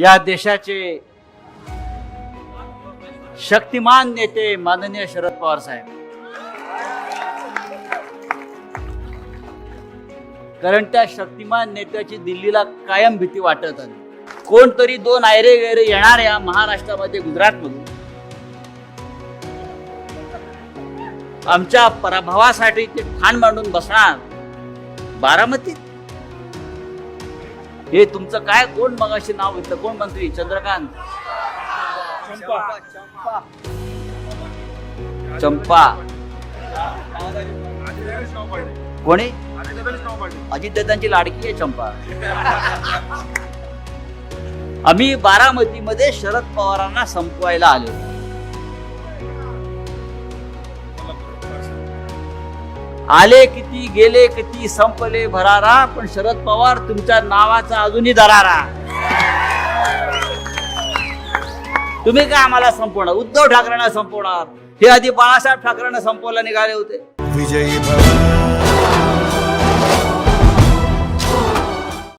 या देशाचे शक्तिमान नेते माननीय शरद पवार साहेब. कारण त्या शक्तिमान नेत्याची दिल्लीला कायम भीती वाटत आली. कोणतरी दोन आयरे गैरे येणाऱ्या महाराष्ट्रामध्ये गुजरातमधून. आमच्या पराभवासाठी ते ठाण मांडून बसणार. बारामतीत हे तुमचं काय? कोण मगाशी नाव होतं कोण मंत्री? चंद्रकांत. चंपा. कोणी? अजितदादांची लाडकी आहे चंपा. आम्ही बारामतीमध्ये शरद पवारांना संपवायला आलो आले किती गेले किती संपले भरारा पण शरद पवार तुमच्या नावाचा अजूनही दरारा. तुम्ही काय आम्हाला संपवणार? उद्धव ठाकरेंना संपवणार. हे आधी बाळासाहेब ठाकरेंना संपवला निघाले होते. विजयी